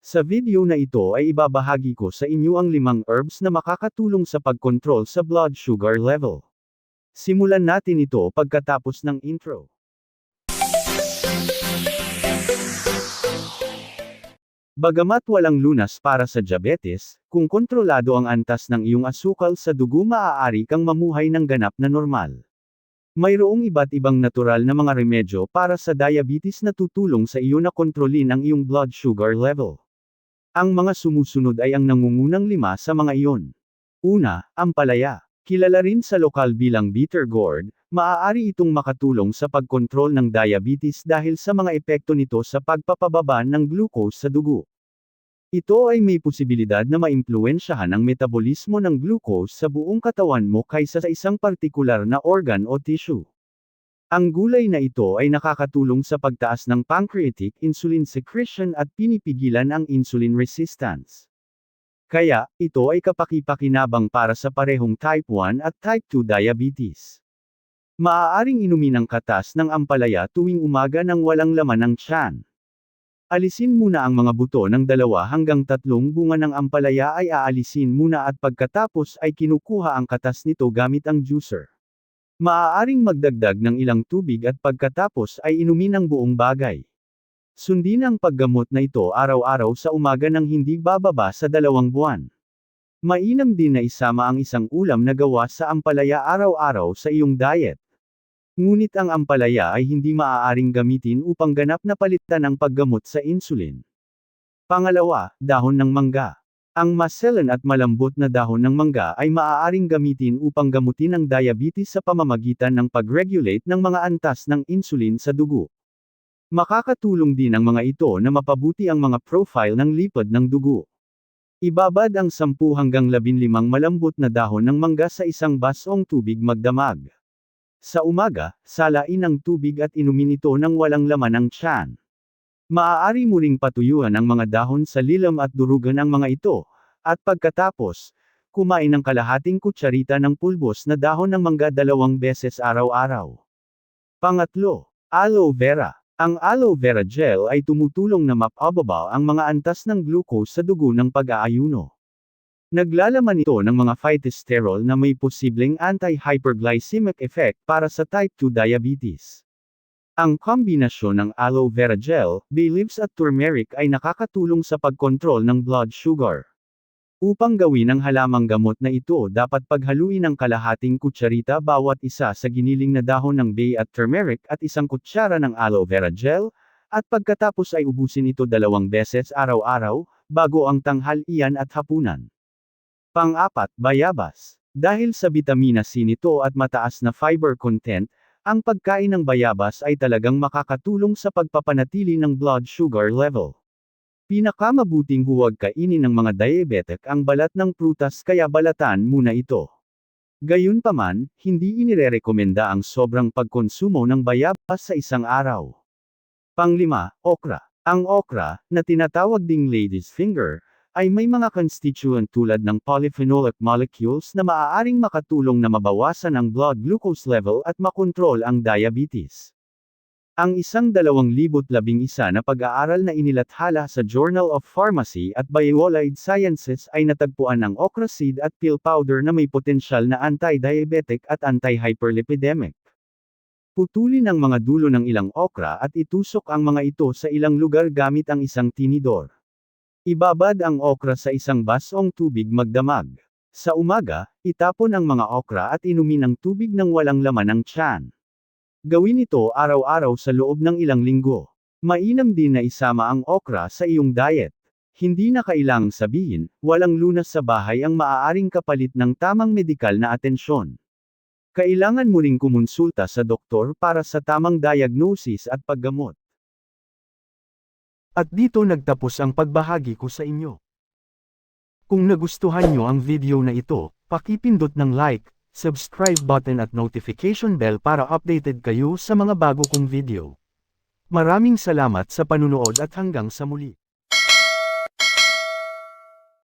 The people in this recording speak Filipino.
Sa video na ito ay ibabahagi ko sa inyo ang limang herbs na makakatulong sa pagkontrol sa blood sugar level. Simulan natin ito pagkatapos ng intro. Bagamat walang lunas para sa diabetes, kung kontrolado ang antas ng iyong asukal sa dugo maaari kang mamuhay ng ganap na normal. Mayroong iba't ibang natural na mga remedyo para sa diabetes na tutulong sa iyo na kontrolin ang iyong blood sugar level. Ang mga sumusunod ay ang nangungunang lima sa mga iyon. Una, ampalaya. Kilala rin sa lokal bilang bitter gourd, maaari itong makatulong sa pagkontrol ng diabetes dahil sa mga epekto nito sa pagpapababa ng glucose sa dugo. Ito ay may posibilidad na maimpluwensyahan ang metabolismo ng glucose sa buong katawan mo kaysa sa isang partikular na organ o tissue. Ang gulay na ito ay nakakatulong sa pagtaas ng pancreatic insulin secretion at pinipigilan ang insulin resistance. Kaya, ito ay kapaki-pakinabang para sa parehong type 1 at type 2 diabetes. Maaaring inumin ang katas ng ampalaya tuwing umaga nang walang laman ng tiyan. Alisin muna ang mga buto ng dalawa hanggang tatlong bunga ng ampalaya ay aalisin muna at pagkatapos ay kinukuha ang katas nito gamit ang juicer. Maaaring magdagdag ng ilang tubig at pagkatapos ay inumin ang buong bagay. Sundin ang paggamot na ito araw-araw sa umaga ng hindi bababa sa dalawang buwan. Mainam din na isama ang isang ulam na gawa sa ampalaya araw-araw sa iyong diet. Ngunit ang ampalaya ay hindi maaaring gamitin upang ganap na palitan ang paggamot sa insulin. Pangalawa, dahon ng mangga. Ang maselan at malambot na dahon ng mangga ay maaaring gamitin upang gamutin ang diabetes sa pamamagitan ng pag-regulate ng mga antas ng insulin sa dugo. Makakatulong din ang mga ito na mapabuti ang mga profile ng lipid ng dugo. Ibabad ang 10 hanggang 15 malambot na dahon ng mangga sa isang basong tubig magdamag. Sa umaga, salain ang tubig at inumin ito nang walang laman ng tiyan. Maaari mo ring patuyuan ang mga dahon sa lilam at durugan ang mga ito, at pagkatapos, kumain ng kalahating kutsarita ng pulbos na dahon ng mangga dalawang beses araw-araw. Pangatlo, aloe vera. Ang aloe vera gel ay tumutulong na mapababa ang mga antas ng glucose sa dugo ng pag-aayuno. Naglalaman ito ng mga phytosterol na may posibleng anti-hyperglycemic effect para sa type 2 diabetes. Ang kombinasyon ng aloe vera gel, bay leaves at turmeric ay nakakatulong sa pagkontrol ng blood sugar. Upang gawin ang halamang gamot na ito dapat paghaluin ng kalahating kutsarita bawat isa sa giniling na dahon ng bay at turmeric at isang kutsara ng aloe vera gel, at pagkatapos ay ubusin ito dalawang beses araw-araw, bago ang tanghalian at hapunan. Pang-apat, bayabas. Dahil sa vitamina C nito at mataas na fiber content, ang pagkain ng bayabas ay talagang makakatulong sa pagpapanatili ng blood sugar level. Pinakamabuting huwag kainin ng mga diabetic ang balat ng prutas kaya balatan muna ito. Gayunpaman, hindi inirerekomenda ang sobrang pagkonsumo ng bayabas sa isang araw. Panglima, okra. Ang okra, na tinatawag ding lady's finger, ay may mga constituent tulad ng polyphenolic molecules na maaaring makatulong na mabawasan ang blood glucose level at makontrol ang diabetes. Ang isang 2011 na pag-aaral na inilathala sa Journal of Pharmacy at Bioallied Sciences ay natagpuan ang okra seed at pill powder na may potensyal na anti-diabetic at anti-hyperlipidemic. Putulin ang mga dulo ng ilang okra at itusok ang mga ito sa ilang lugar gamit ang isang tinidor. Ibabad ang okra sa isang basong tubig magdamag. Sa umaga, itapon ang mga okra at inumin ang tubig ng walang laman ng tiyan. Gawin ito araw-araw sa loob ng ilang linggo. Mainam din na isama ang okra sa iyong diet. Hindi na kailangang sabihin, walang lunas sa bahay ang maaaring kapalit ng tamang medikal na atensyon. Kailangan mo ring kumonsulta sa doktor para sa tamang diagnosis at paggamot. At dito nagtapos ang pagbahagi ko sa inyo. Kung nagustuhan nyo ang video na ito, pakipindot ng like, subscribe button at notification bell para updated kayo sa mga bago kong video. Maraming salamat sa panunood at hanggang sa muli.